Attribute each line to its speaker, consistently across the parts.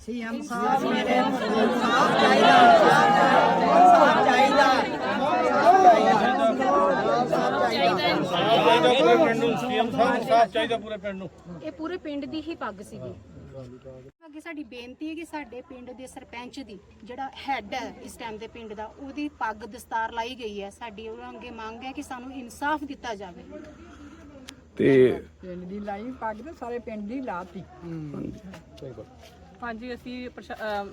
Speaker 1: CM ਸਾਹਿਬ ਮੇਰੇ ਸਾਹਿਬ ਚਾਹੀਦਾ ਸਾਹਿਬ ਚਾਹੀਦਾ
Speaker 2: ਚਾਹੀਦਾ ਪੂਰੇ ਪਿੰਡ ਨੂੰ ਸੀਐਮ ਸਾਹਿਬ ਸਾਫ਼ ਚਾਹੀਦਾ ਪੂਰੇ ਪਿੰਡ ਨੂੰ
Speaker 3: ਇਹ ਪੂਰੇ ਪਿੰਡ ਦੀ ਹੀ ਪੱਗ ਸੀਗੀ। ਅੱਗੇ ਸਾਡੀ ਬੇਨਤੀ ਹੈ ਕਿ ਸਾਡੇ ਪਿੰਡ ਦੇ ਸਰਪੰਚ ਦੀ ਜਿਹੜਾ ਹੈੱਡ ਹੈ ਇਸ ਟਾਈਮ ਦੇ ਪਿੰਡ ਦਾ ਉਹਦੀ ਪੱਗ ਦਸਤਾਰ ਲਾਈ ਗਈ ਹੈ। ਸਾਡੀ ਉਹਨਾਂ ਅੱਗੇ ਮੰਗ ਹੈ ਕਿ ਸਾਨੂੰ ਇਨਸਾਫ ਦਿੱਤਾ ਜਾਵੇ।
Speaker 4: ਤੇ
Speaker 1: ਪਿੰਡ ਦੀ ਲਾਈ ਪੱਗ ਤੇ ਸਾਰੇ ਪਿੰਡ ਦੀ ਲਾਤੀ।
Speaker 5: ਹਾਂਜੀ ਅਸੀਂ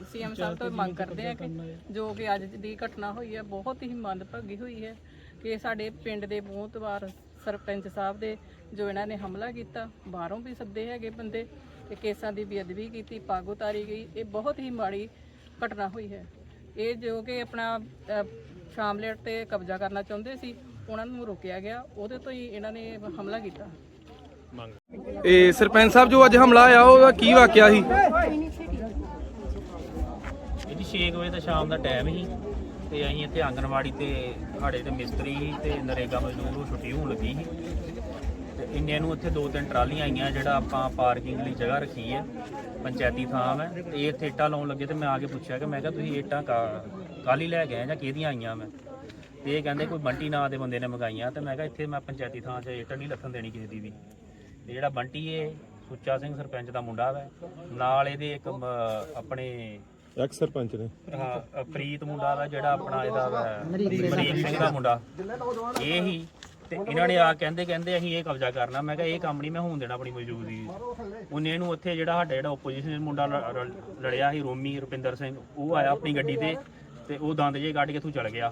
Speaker 5: ਸੀਐਮ ਸਾਹਿਬ ਤੋਂ ਮੰਗ ਕਰਦੇ ਹਾਂ ਕਿ ਜੋ ਕਿ ਅੱਜ ਦੀ ਘਟਨਾ ਹੋਈ ਹੈ ਬਹੁਤ ਹੀ ਮੰਦਭਾਗੀ ਹੋਈ ਹੈ ਕਿ ਸਾਡੇ ਪਿੰਡ ਦੇ ਬਹੁਤ ਵਾਰ ਸਰਪੰਚ ਸਾਹਿਬ ਦੇ ਜੋ ਇਹਨਾਂ ਨੇ ਹਮਲਾ ਕੀਤਾ ਬਾਹਰੋਂ ਵੀ ਸੱਦੇ ਹੈਗੇ ਬੰਦੇ ਤੇ ਕੇਸਾਂ ਦੀ ਬੇਅਦਬੀ ਕੀਤੀ ਪੱਗ ਉਤਾਰੀ ਗਈ ਇਹ ਬਹੁਤ ਹੀ ਮਾੜੀ ਘਟਨਾ ਹੋਈ ਹੈ। ਇਹ ਜੋ ਕਿ ਆਪਣਾ ਸ਼ਾਮਲੇਟ ਤੇ ਕਬਜ਼ਾ ਕਰਨਾ ਚਾਹੁੰਦੇ ਸੀ ਉਹਨਾਂ ਨੂੰ ਰੋਕਿਆ ਗਿਆ ਉਹਦੇ ਤੋਂ ਹੀ ਇਹਨਾਂ ਨੇ ਹਮਲਾ ਕੀਤਾ।
Speaker 4: ਇਹ ਸਰਪੰਚ ਸਾਹਿਬ ਜੋ ਅੱਜ ਹਮਲਾ ਆਇਆ ਉਹਦਾ ਕੀ ਵਾਕਿਆ ਸੀ?
Speaker 6: ਇਹਦੀ 6 ਵਜੇ ਦਾ ਸ਼ਾਮ ਦਾ ਟਾਈਮ ਸੀ ਤੇ ਅਸੀਂ ਇੱਥੇ ਆਂਗਨਵਾੜੀ ਤੇ ਸਾਡੇ ਤੇ ਮਿਸਤਰੀ ਸੀ ਤੇ ਨਰੇਗਾ ਮਜ਼ਦੂਰ ਨੂੰ ਛੁੱਟੀ ਹੋਣ ਲੱਗੀ ਸੀ। ਤੇ ਇੰਨੇ ਨੂੰ ਇੱਥੇ ਦੋ ਤਿੰਨ ਟਰਾਲੀਆਂ ਆਈਆਂ, ਜਿਹੜਾ ਆਪਾਂ ਪਾਰਕਿੰਗ ਲਈ ਜਗ੍ਹਾ ਰੱਖੀ ਹੈ ਪੰਚਾਇਤੀ ਥਾਂ ਹੈ ਤੇ ਇਹ ਇੱਥੇ ਇੱਟਾਂ ਲਾਉਣ ਲੱਗੇ ਤੇ ਮੈਂ ਆ ਕੇ ਪੁੱਛਿਆ ਕਿ ਮੈਂ ਕਿਹਾ, ਤੁਸੀਂ ਇੱਟਾਂ ਕੱਲ ਹੀ ਲੈ ਗਏ ਆ ਜਾਂ ਕਿਹਦੀਆਂ ਆਈਆਂ ਮੈਂ? ਤੇ ਇਹ ਕਹਿੰਦੇ ਕੋਈ ਬੰਟੀ ਨਾਂ ਦੇ ਬੰਦੇ ਨੇ ਮੰਗਾਈਆਂ ਤੇ ਮੈਂ ਕਿਹਾ, ਇੱਥੇ ਮੈਂ ਪੰਚਾਇਤੀ ਥਾਂ 'ਚ ਇੱਟ ਨਹੀਂ ਲੱਥਣ ਦੇਣੀ ਕਿਸੇ ਦੀ ਵੀ। ਤੇ ਜਿਹੜਾ ਬੰਟੀ ਏ ਸੁੱਚਾ ਸਿੰਘ ਸਰਪੰਚ ਦਾ ਮੁੰਡਾ ਵਾ। ਨਾਲ ਇਹਦੇ ਇੱਕ ਮ- ਆਪਣੇ
Speaker 2: ਐਕਸ ਸਰਪੰਚ ਨੇ।
Speaker 6: ਹਾਂ ਅ, ਪ੍ਰੀਤ ਮੁੰਡਾ ਵਾ ਜਿਹੜਾ ਆਪਣਾ ਇਹਦਾ ਵਾ ਮਰੀਕ ਸਿੰਘ ਦਾ ਮੁੰਡਾ। ਇਹ ਹੀ ਤੇ ਇਹਨਾਂ ਨੇ ਆ ਕਹਿੰਦੇ ਕਹਿੰਦੇ ਅਸੀਂ ਇਹ ਕਬਜ਼ਾ ਕਰਨਾ। ਮੈਂ ਕਿਹਾ ਇਹ ਕੰਮ ਨਹੀਂ ਮੈਂ ਹੋਣ ਦੇਣਾ ਆਪਣੀ ਮੌਜੂਦਗੀ ਉਹਨੇ ਇਹਨੂੰ ਉੱਥੇ ਜਿਹੜਾ ਸਾਡਾ ਜਿਹੜਾ ਆਪੋਜੀਸ਼ਨ ਮੁੰਡਾ ਲ- ਲ- ਲੜਿਆ ਸੀ ਰੋਮੀ ਰੁਪਿੰਦਰ ਸਿੰਘ ਉਹ ਆਇਆ ਆਪਣੀ ਗੱਡੀ ਤੇ ਤੇ ਉਹ ਦੰਦ ਜੇ ਕੱਢ ਕੇ ਇੱਥੋਂ ਚਲ ਗਿਆ।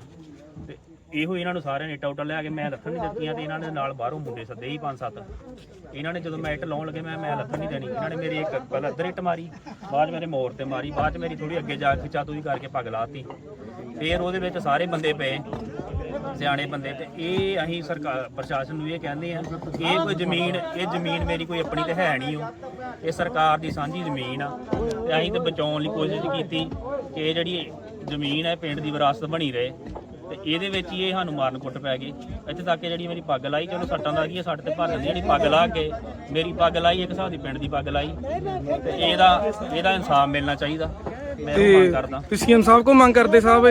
Speaker 6: ਤੇ ਇਹੋ ਇਹਨਾਂ ਨੂੰ ਸਾਰਿਆਂ ਨੇ ਇੱਟਾਂ ਉੱਟਾਂ ਲਿਆ ਕੇ ਮੈਂ ਲੱਥਣ ਨਹੀਂ ਦਿੱਤੀਆਂ ਤੇ ਇਹਨਾਂ ਨੇ ਨਾਲ ਬਾਹਰੋਂ ਮੁੰਡੇ ਸੱਦੇ ਹੀ ਪੰਜ ਸੱਤ। ਇਹਨਾਂ ਨੇ ਜਦੋਂ ਮੈਂ ਇੱਟ ਲਾਉਣ ਲੱਗੇ ਮੈਂ ਮੈਂ ਲੱਥਣ ਨਹੀਂ ਦੇਣੀ। ਇਹਨਾਂ ਨੇ ਮੇਰੀ ਇੱਕ ਪਹਿਲਾਂ ਇੱਧਰ ਇੱਟ ਮਾਰੀ, ਬਾਅਦ 'ਚ ਮੇਰੇ ਮੋਰ ਤੇ ਮਾਰੀ, ਬਾਅਦ 'ਚ ਮੇਰੀ ਥੋੜੀ ਅੱਗੇ ਜਾ ਕੇ ਖਿਚਾ ਤੂੰ ਕਰਕੇ ਪੱਗ ਲਾਤੀ। ਫੇਰ ਉਹਦੇ ਵਿੱਚ ਸਾਰੇ ਬੰਦੇ ਪਏ, ਸਿਆਣੇ ਬੰਦੇ ਤੇ ਇਹ ਅਸੀਂ ਸਰਕਾਰ, ਪ੍ਰਸ਼ਾਸਨ ਨੂੰ ਇਹ ਕਹਿੰਦੇ ਆ ਕਿ ਇਹ ਕੋਈ ਜ਼ਮੀਨ, ਇਹ ਜ਼ਮੀਨ ਮੇਰੀ ਕੋਈ ਆਪਣੀ ਤੇ ਹੈ ਨਹੀਂ ਉਹ। ਇਹ ਸਰਕਾਰ ਦੀ ਸਾਂਝੀ ਜ਼ਮੀਨ ਆ ਤੇ ਅਸੀਂ ਤੇ ਬਚਾਉਣ ਲਈ ਕੋਸ਼ਿਸ਼ ਕੀਤੀ ਕਿ ਇਹ ਜਿਹੜੀ ਜ਼ਮੀਨ ਹੈ, ਪਿੰਡ ਦੀ ਵਿਰਾਸਤ ਬਣੀ ਰਹੇ। ਤੇ ਇਹਦੇ ਵਿੱਚ ਹੀ ਇਹ ਸਾਨੂੰ ਮਾਰਨ ਕੁੱਟ ਪੈ ਗਏ ਇੱਥੇ ਤੱਕ ਕਿ ਜਿਹੜੀ ਮੇਰੀ ਪੱਗ ਲਾਈ ਚਲੋ ਸੱਟਾਂ ਦਾ ਕੀ ਹੈ, ਸੱਟ ਤੇ ਭਰ ਜਾਂਦੀ ਜਿਹੜੀ ਪੱਗ ਲਾ ਕੇ ਮੇਰੀ ਪੱਗ ਲਾਈ ਇੱਕ ਹਿਸਾਬ ਦੀ ਪਿੰਡ ਦੀ ਪੱਗ ਲਾਈ। ਤੇ ਇਹਦਾ ਇਹਦਾ ਇਨਸਾਫ ਮਿਲਣਾ ਚਾਹੀਦਾ। ਮੈਂ ਮੰਗ ਕਰਦਾ।
Speaker 4: ਤੇ ਸੀਐਮ ਸਾਹਿਬ ਕੋ ਮੰਗ ਕਰਦੇ ਸਾਹਿਬ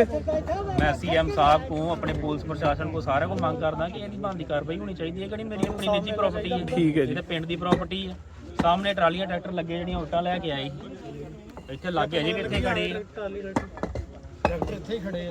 Speaker 6: ਮੈਂ ਸੀਐਮ ਸਾਹਿਬ ਕੋ ਆਪਣੇ ਪੁਲਿਸ ਪ੍ਰਸ਼ਾਸਨ ਕੋ ਸਾਰਿਆਂ ਕੋ ਮੰਗ ਕਰਦਾ ਕਿ ਇਹਦੀ ਬਣਦੀ ਕਾਰਵਾਈ ਹੋਣੀ ਚਾਹੀਦੀ ਹੈ ਕਿਹੜੀ ਮੇਰੀ ਆਪਣੀ ਨਿੱਜੀ ਪ੍ਰਾਪਰਟੀ ਹੈ।
Speaker 4: ਠੀਕ ਹੈ ਜੀ।
Speaker 6: ਇਹ ਤਾਂ ਪਿੰਡ ਦੀ ਪ੍ਰਾਪਰਟੀ ਹੈ। ਸਾਹਮਣੇ ਟਰਾਲੀਆਂ ਟਰੈਕਟਰ ਲੱਗੇ ਜਿਹੜੀਆਂ ਉੱਟਾਂ ਲੈ ਕੇ ਆਏ ਇੱਥੇ ਲੱਗੇ ਅਜੇ ਕਿੱਥੇ ਖੜੇ ਆ?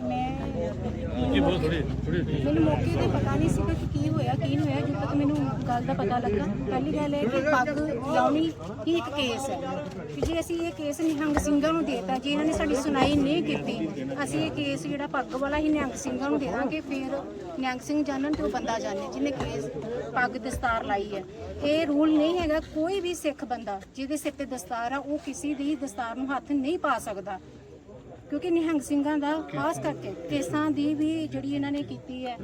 Speaker 2: ਥੋੜੀ ਥੋੜੀ
Speaker 3: ਮੈਨੂੰ ਮੌਕੇ ਤੇ ਪਤਾ ਨਹੀਂ ਸੀਗਾ ਕਿ ਕੀ ਹੋਇਆ ਕੀ ਨਹੀਂ ਹੋਇਆ ਜਦੋਂ ਤੱਕ ਮੈਨੂੰ ਗੱਲ ਦਾ ਪਤਾ ਲੱਗਾ। ਪਹਿਲੀ ਗੱਲ ਇਹ ਕਿ ਪੱਗ ਲਾਉਣੀ ਹੀ ਇੱਕ ਕੇਸ ਹੈ। ਕਿ ਜੇ ਅਸੀਂ ਇਹ ਕੇਸ ਨਿਹੰਗ ਸਿੰਘਾਂ ਨੂੰ ਦੇਤਾ ਜੇ ਇਹਨਾਂ ਨੇ ਸਾਡੀ ਸੁਣਾਈ ਨਹੀਂ ਕੀਤੀ ਅਸੀਂ ਇਹ ਕੇਸ ਜਿਹੜਾ ਪੱਗ ਵਾਲਾ ਹੀ ਨਿਹੰਗ ਸਿੰਘਾਂ ਨੂੰ ਦੇ ਦਾਂਗੇ ਫਿਰ ਨਿਹੰਗ ਸਿੰਘ ਜਾਣਨ ਤੇ ਉਹ ਬੰਦਾ ਜਾਣੇ ਜਿਹਨੇ ਕੇਸ ਪੱਗ ਦਸਤਾਰ ਲਾਈ ਹੈ। ਇਹ ਰੂਲ ਨਹੀਂ ਹੈਗਾ ਕੋਈ ਵੀ ਸਿੱਖ ਬੰਦਾ ਜਿਹਦੇ ਸਿਰ ਤੇ ਦਸਤਾਰ ਆ ਉਹ ਕਿਸੇ ਦੀ ਦਸਤਾਰ ਨੂੰ ਹੱਥ ਨਹੀਂ ਪਾ ਸਕਦਾ। ਕਿਉਂਕਿ ਨਿਹੰਗ ਸਿੰਘਾਂ ਦਾ ਖਾਸ ਕਰਕੇ ਕੇਸਾਂ ਦੀ ਵੀ ਜਿਹੜੀ ਇਹਨਾਂ ਨੇ ਕੀਤੀ ਹੈ।